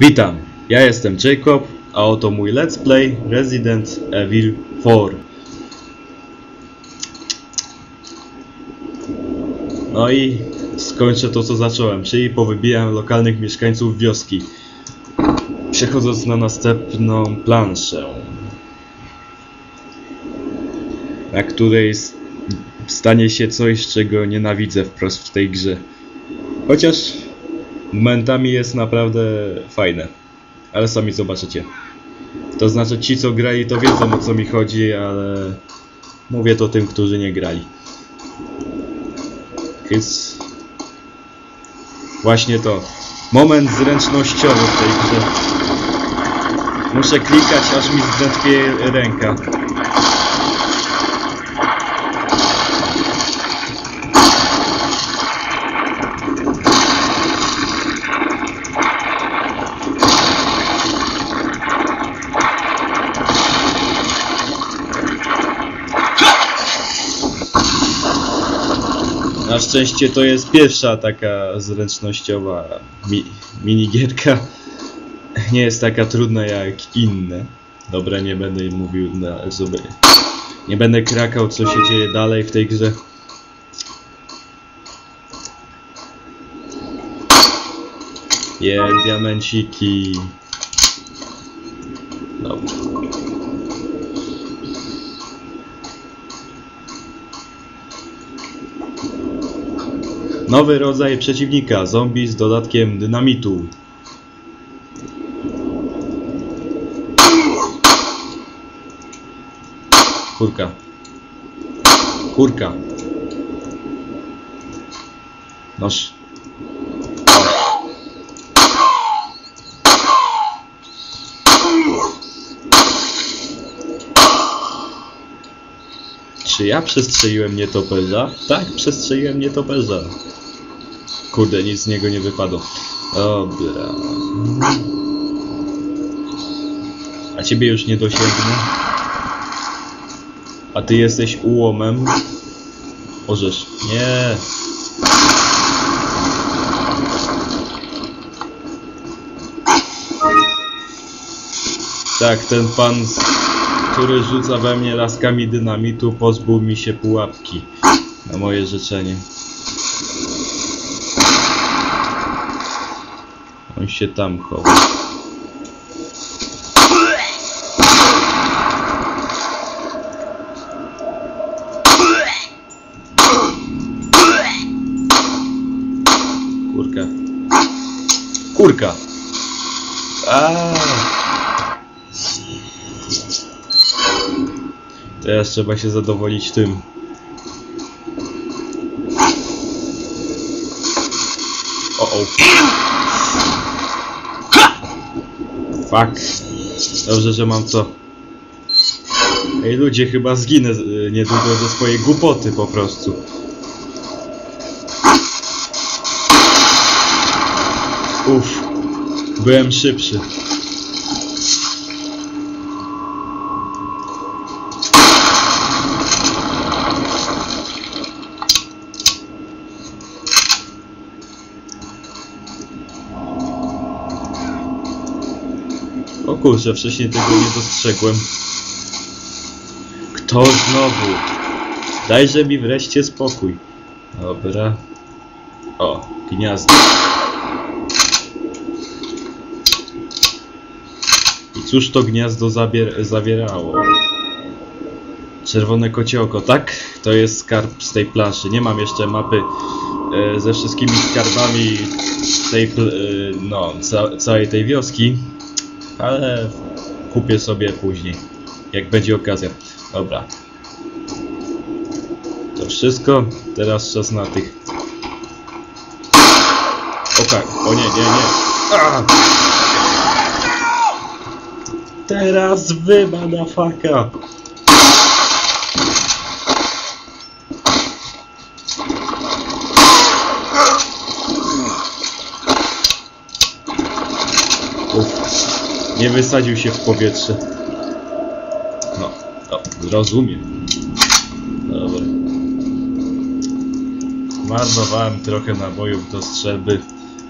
Witam, ja jestem Jacob, a oto mój Let's Play Resident Evil 4. No i skończę to co zacząłem, czyli powybijam lokalnych mieszkańców wioski. Przechodząc na następną planszę. Na której stanie się coś, czego nienawidzę wprost w tej grze. Chociaż momentami jest naprawdę fajne. Ale sami zobaczycie. To znaczy ci co grali to wiedzą o co mi chodzi, ale mówię to tym, którzy nie grali. Więc właśnie to. Moment zręcznościowy w tej grze. Muszę klikać aż mi zdrętwieje ręka. Szczęście to jest pierwsza taka zręcznościowa mi minigierka. Nie jest taka trudna jak inne. Dobra, nie będę mówił na żeby. Nie będę krakał co się dzieje dalej w tej grze. Je, diamenciki. Dobra. Nowy rodzaj przeciwnika, zombie z dodatkiem dynamitu. Kurka. Kurka. Noż. Czy ja przestrzeliłem nietoperza? Tak, przestrzeliłem nietoperza. Kurde, nic z niego nie wypadło. Dobra. A ciebie już nie dosięgnę. A ty jesteś ułomem. Możesz. Nie. Tak, ten pan, który rzuca we mnie laskami dynamitu, pozbył mi się pułapki. Na moje życzenie. On się tam chowa. Kurka. Kurka! Aaaa! Teraz trzeba się zadowolić tym. O, o. Fuck. Dobrze, że mam to. Ej ludzie, chyba zginę y, niedługo ze swojej głupoty po prostu. Uff. Byłem szybszy. O kurczę, wcześniej tego nie dostrzegłem. Kto znowu? Dajże mi wreszcie spokój. Dobra. O, gniazdo. I cóż to gniazdo zabier zawierało? Czerwone kocie oko, tak? To jest skarb z tej planszy. Nie mam jeszcze mapy e, ze wszystkimi skarbami tej, e, no, ca całej tej wioski, ale kupię sobie później, jak będzie okazja. Dobra. To wszystko. Teraz czas na tych. O tak, o nie, nie, nie. A! Teraz wy, motherfucker. Uff, nie wysadził się w powietrze. No, no rozumiem. Dobra. Zmarnowałem trochę nabojów do strzelby,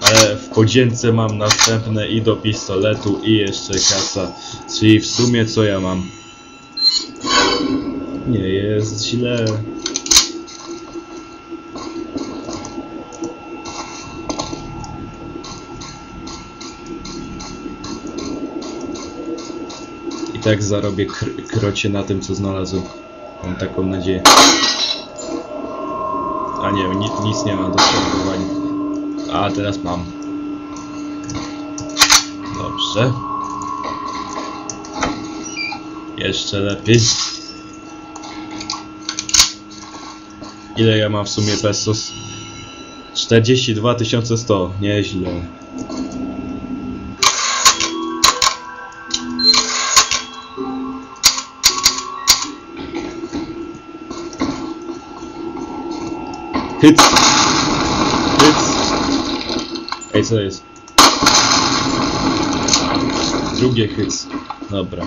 ale w podzięce mam następne i do pistoletu i jeszcze kasa. Czyli w sumie co ja mam? Nie jest źle. Tak zarobię kr krocie na tym co znalazłem. Mam taką nadzieję. A nie, nic, nic nie ma do spróbowania. A teraz mam. Dobrze. Jeszcze lepiej. Ile ja mam w sumie pesos? 42 100. Nieźle. Hyc! Hyc! Ej, co jest? Drugie hyc. Dobra.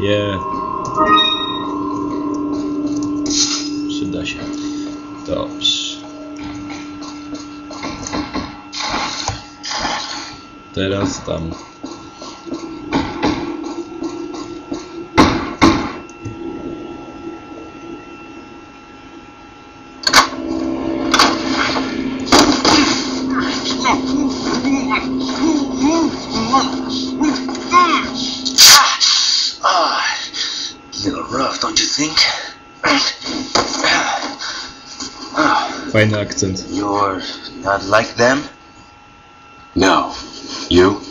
Je. Przyda się. Dobrze. Teraz tam. Fajny akcent. You're not like them? No. You?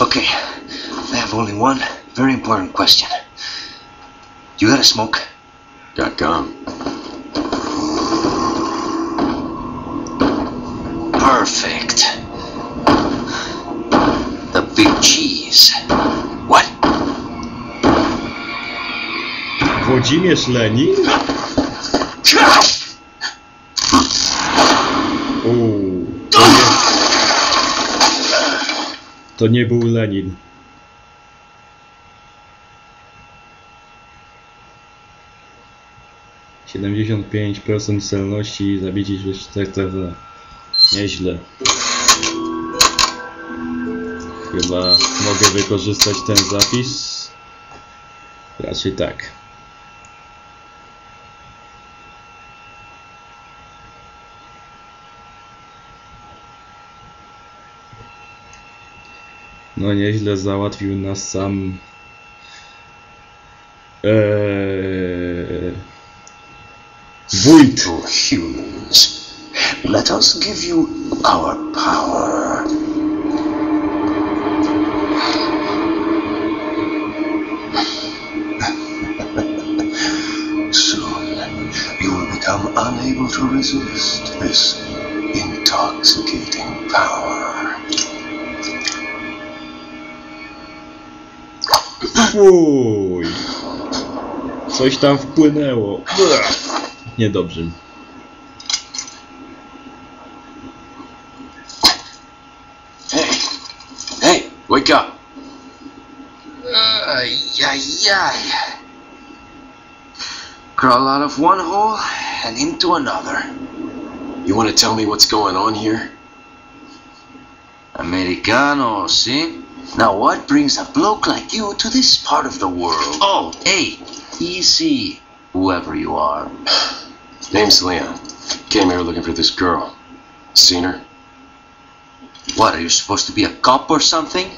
Okay, I have only one very important question. You got a smoke? Got gum. Perfect. The big cheese. Włodzimierz Lenin? Uuu, to nie... To nie był Lenin. Siedemdziesiąt pięć procent celności zabici 4 TW. Nieźle. Chyba mogę wykorzystać ten zapis. Raczej tak. No nieźle załatwił nas sam. Eee... Wójt! Humans. Let us give you our power. Soon, you will become unable to resist this intoxicating power. Fuj! Coś tam wpłynęło. Niedobrze. Hey! Hey! Wake up! Ay, ay, ay. Crawl out of one hole and into another. You want to tell me what's going on here? Americano, see? Now what brings a bloke like you to this part of the world? Oh, hey, easy, whoever you are. Name's Leon. Came here looking for this girl. Seen her? What, are you supposed to be a cop or something?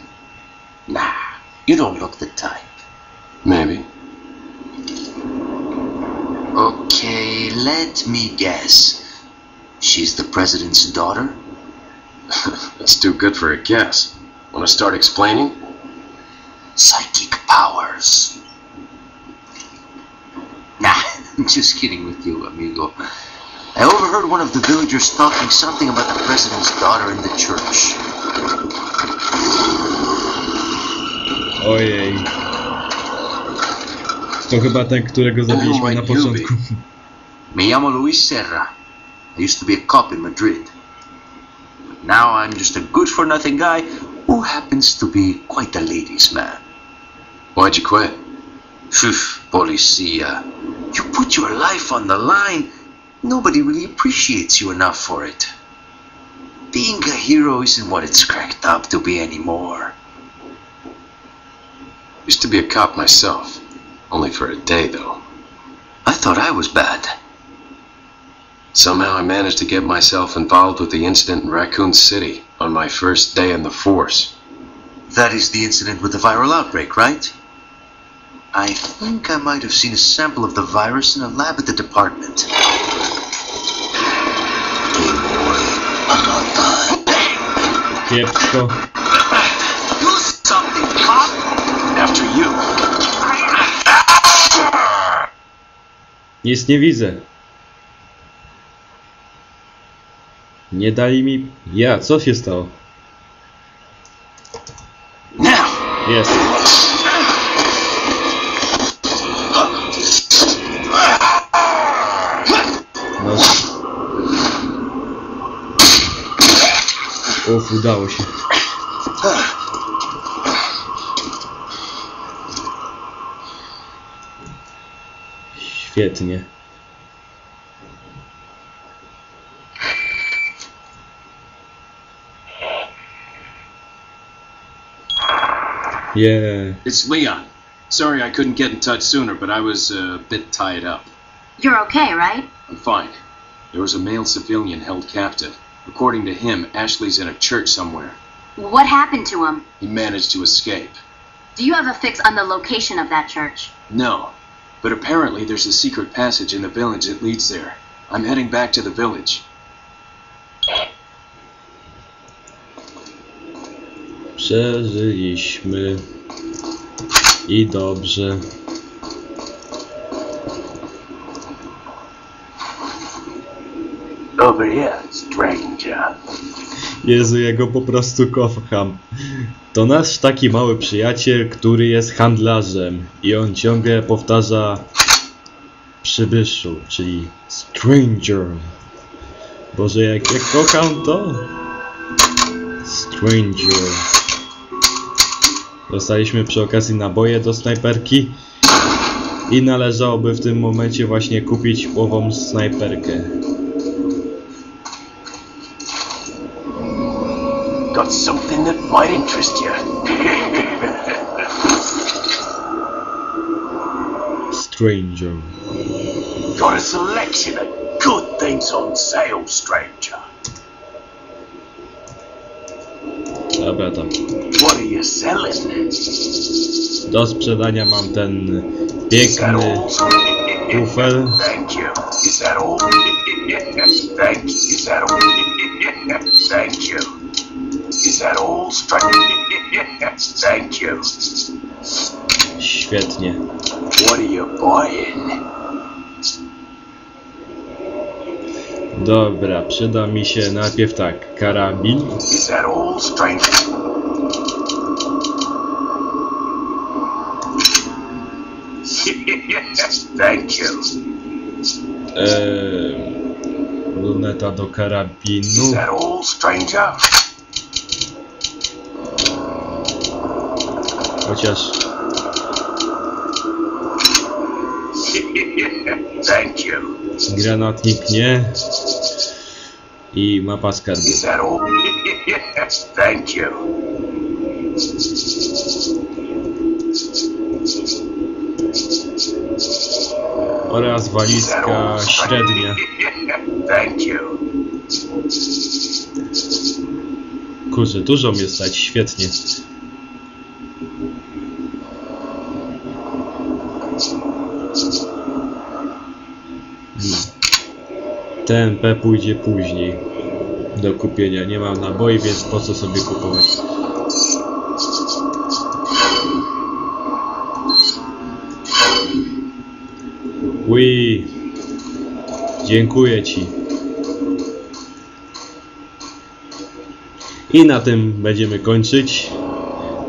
Nah, you don't look the type. Maybe. Okay, let me guess. She's the president's daughter? That's too good for a guess. Want to start explaining? Psychic powers. Nah, I'm just kidding with you, amigo. I overheard one of the villagers talking something about the president's daughter in the church. Ojej. To chyba ten, którego zabiliśmy na might you be? początku. Me llamo Luis Serra. I used to be a cop in Madrid. But now I'm just a good for nothing guy who happens to be quite a ladies' man. Why'd you quit? Phew, policia. You put your life on the line. Nobody really appreciates you enough for it. Being a hero isn't what it's cracked up to be anymore. Used to be a cop myself. Only for a day, though. I thought I was bad. Somehow I managed to get myself involved with the incident in Raccoon City on my first day in the force. That is the incident with the viral outbreak, right? I think I might have seen a sample of the virus in a lab at the department. Kiepsko. Do something, cop! After you. Nic nie widzę. Nie dali mi... Ja, co się stało? Jest. No. Uf, udało się. Świetnie. Yeah. It's Leon. Sorry I couldn't get in touch sooner, but I was uh, a bit tied up. You're okay, right? I'm fine. There was a male civilian held captive. According to him, Ashley's in a church somewhere. What happened to him? He managed to escape. Do you have a fix on the location of that church? No. But apparently there's a secret passage in the village that leads there. I'm heading back to the village. Przeżyliśmy. I dobrze. Over here, stranger. Jezu, ja go po prostu kocham. To nasz taki mały przyjaciel, który jest handlarzem i on ciągle powtarza przybyszu, czyli stranger. Boże, jak ja kocham to. Stranger. Dostaliśmy przy okazji naboje do snajperki i należałoby w tym momencie właśnie kupić ową snajperkę. Got something that might interest you. Stranger. Got a selection of good things on sale, stranger. Dobra, selling? Do sprzedania mam ten piękny kufel. Świetnie. What are you buying? Dobra, przyda mi się najpierw tak, karabin. Eee, luneta do karabinu. Chociaż granatnik nie. I mapa skarbu. Is that all? Thank you. Oraz walizka średnia. Thank you. Kurczę, dużo mnie stać, świetnie. TMP pójdzie później do kupienia. Nie mam naboi, więc po co sobie kupować? Ui, dziękuję Ci. I na tym będziemy kończyć.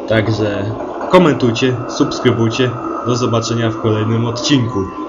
Także komentujcie, subskrybujcie. Do zobaczenia w kolejnym odcinku.